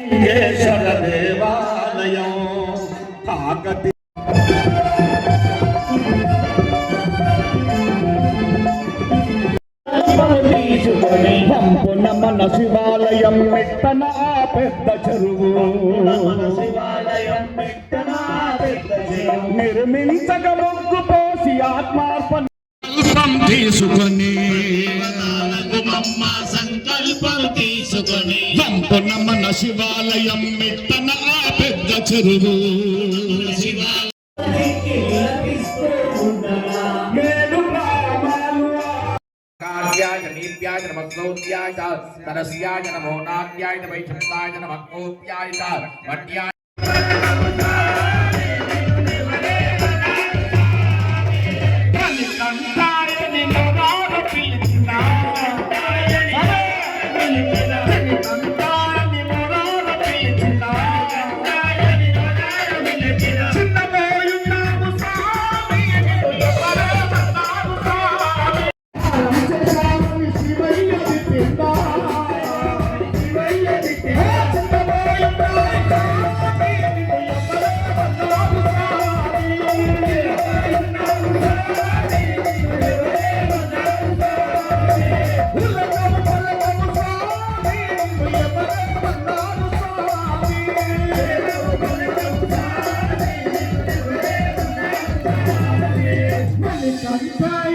లింగేశ్వర దేవాలయం కాకతి పంపున మన శివాలయం మెట్టన పెద్ద చెరువు. నిర్మించక మొగ్గు పోసి ఆత్మార్పణ. తీసుకొని సంకల్పం తీసుకొని పంపున శివాలయం మెట్టన ఆ పెద్ద చెరువు మేలు గ్రామాలు कार्याय नीत्याय नमस्कृत्याय च तरस्याय नमो नाट्याय वैशंसाय नमः कोप्याय च वट्याय aí, pai.